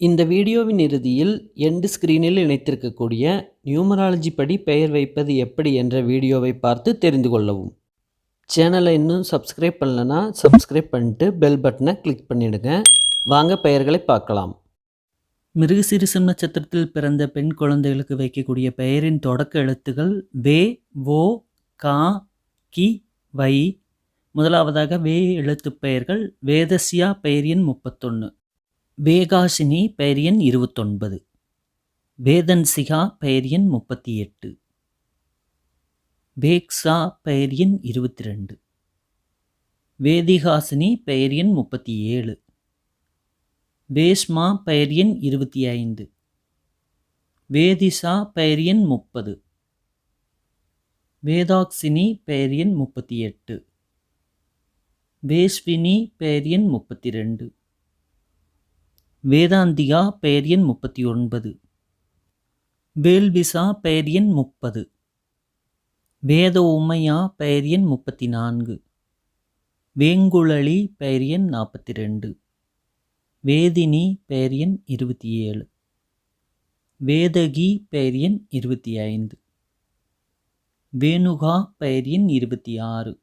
இந்த வீடியோவின் இறுதியில் எண்டு ஸ்கிரீனில் இணைத்திருக்கக்கூடிய நியூமராலஜி படி பெயர் வைப்பது எப்படி என்ற வீடியோவை பார்த்து தெரிந்து கொள்ளவும். சேனலை இன்னும் சப்ஸ்கிரைப் பண்ணலனா சப்ஸ்கிரைப் பண்ணிட்டு பெல் பட்டனை கிளிக் பண்ணிடுங்க. வாங்க பெயர்களை பார்க்கலாம். மிருகசீரிஷம் நட்சத்திரத்தில் பிறந்த பெண் குழந்தைகளுக்கு வைக்கக்கூடிய பெயரின் தொடக்க எழுத்துகள் வே ஓ கா கி வை. முதலாவதாக வே எழுத்துப் பெயர்கள் வேதசியா பெயரின் முப்பத்தொன்று வேகாசினி பெயரியன் இருபத்தொன்பது. வேதன்சிகா பெயரியன் முப்பத்தி எட்டு வேக்ஸா பெயரியன் இருபத்தி ரெண்டு வேதிகாசினி பெயரியன் முப்பத்தி ஏழு வேஷ்மா பெயரியன் இருபத்தி ஐந்து வேதிசா பெயரியன் முப்பது. வேதாக்சினி பெயரியன் முப்பத்தி எட்டு வேஷ்வினி பெயரியன் முப்பத்தி ரெண்டு வேதாந்திகா பெயர் எண் முப்பத்தி ஒன்பது வேல்விசா பெயர் எண் முப்பது. வேத உமையா பெயர் எண் முப்பத்தி நான்கு வேங்குழலி பெயர் எண் நாற்பத்தி ரெண்டு வேதினி பெயர் எண் இருபத்தி ஏழு வேதகி பெயர் எண் இருபத்தி ஐந்து வேணுகா பெயர் எண் இருபத்தி ஆறு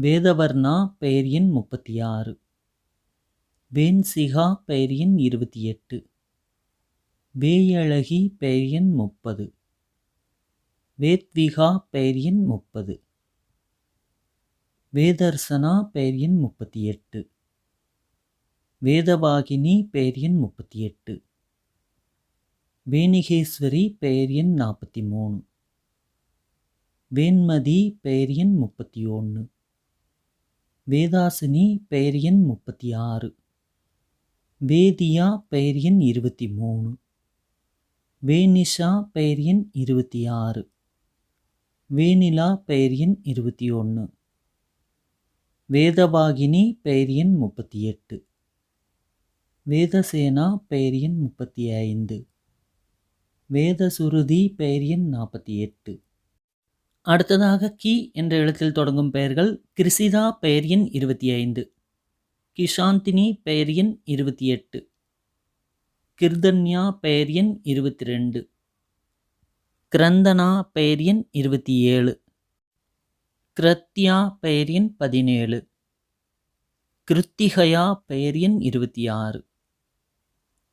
வேதவர்ணா பெயர் எண் முப்பத்தி ஆறு வேன்சிகா பெயர் எண் இருபத்தி எட்டு. வேயழகி பெயர் எண் முப்பது. வேத்விகா பெயர் எண் முப்பது. வேதர்சனா பெயர் எண் முப்பத்தி எட்டு. வேதவாகினி பெயர் எண் முப்பத்தி எட்டு. வேணிகேஸ்வரி பெயர் எண் நாற்பத்தி மூணு. வேண்மதி பெயர் எண் முப்பத்தி ஒன்று. வேதாசினி பெயர் எண் முப்பத்தி ஆறு. வேதியா பெயர் எண் இருபத்தி மூணு. வேனிஷா பெயர் எண் இருபத்தி ஆறு. வேனிலா பெயர் எண் இருபத்தி ஒன்று. வேதவாகினி பெயர் எண் முப்பத்தி எட்டு. வேதசேனா பெயர் எண் முப்பத்தி ஐந்து. வேதசுருதி பெயர் எண் நாற்பத்தி எட்டு. அடுத்ததாக கி என்ற எழுத்தில் தொடங்கும் பெயர்கள் கிருசிதா பெயர் எண் இருபத்தி ஐந்து. கிஷாந்தினி பெயர் எண் இருபத்தி எட்டு கிர்தன்யா பெயர் எண் இருபத்தி ரெண்டு கிரந்தனா பெயர் எண் இருபத்தி ஏழு கிருத்யா பெயர் எண் பதினேழு. கிருத்திகயா பெயர் எண் இருபத்தி ஆறு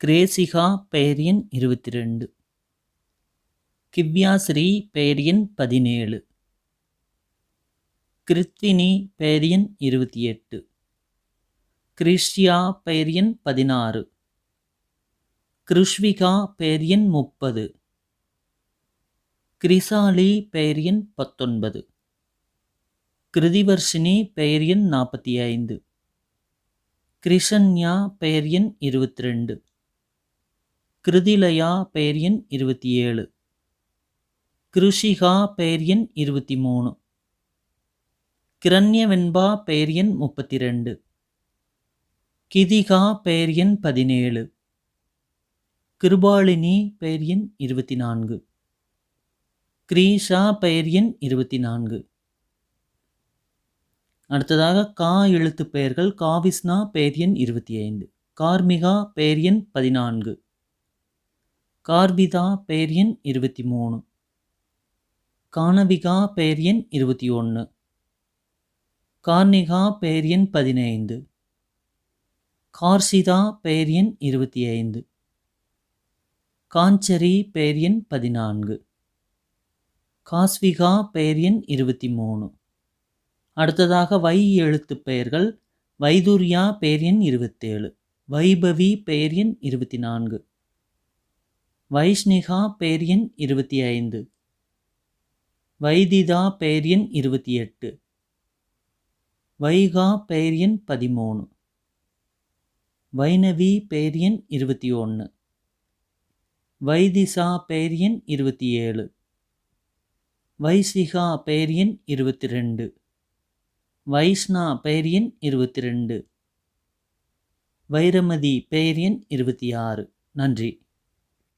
கிரேசிகா பெயர் எண் இருபத்தி ரெண்டு கிவ்யாஸ்ரீ பெயர் எண் பதினேழு. கிருத்வினி பெயர் எண் இருபத்தி எட்டு கிறிஸ்டியா பெயர் பதினாறு. கிருஷ்விகா பெயரியன் முப்பது. கிரிசாலி பெயரியன் பத்தொன்பது. கிருதிவர்ஷினி பெயர் நாற்பத்தி ஐந்து. கிருஷன்யா பெயரியன் இருபத்தி ரெண்டு கிருதிலயா பெயரியன் இருபத்தி ஏழு. கிருஷிகா பெயரியன் இருபத்தி மூணு. கிரண்யவென்பா பெயரியன் முப்பத்தி ரெண்டு கிதிகா பெயர் எண் பதினேழு. கிருபாலினி பெயர் எண் இருபத்தி நான்கு கிரீஷா பெயர் எண் இருபத்தி நான்கு அடுத்ததாக கா எழுத்து பெயர்கள் காவிஸ்னா பெயர் எண் இருபத்தி ஐந்து கார்மிகா பெயர் எண் பதினான்கு. கார்பிதா பெயர் எண் இருபத்தி மூணு கானவிகா பெயர் எண் இருபத்தி ஒன்று கார்னிகா பெயர் எண் பதினைந்து. கார்சிதா பெயர் எண் இருபத்தி ஐந்து. காஞ்சரி பெயர் எண் பதினான்கு. காஸ்விகா பெயர் எண் இருபத்தி மூணு. அடுத்ததாக வை எழுத்து பெயர்கள் வைதுர்யா பெயர் எண் இருபத்தேழு. வைபவி பெயர் எண் இருபத்தி நான்கு. வைஷ்ணிகா பெயர் எண் இருபத்தி ஐந்து. வைதிதா பெயர் எண் இருபத்தி எட்டு. வைகா பெயர் எண் பதிமூணு. வைணவி பேரியன் இருபத்தி ஒன்று வைதிசா பேரியன் இருபத்தி ஏழு. வைசிகா பேரியன் இருபத்தி ரெண்டு. வைஷ்ணா பேரியன் இருபத்தி ரெண்டு. வைரமதி பேரியன் எண் இருபத்தி ஆறு. நன்றி.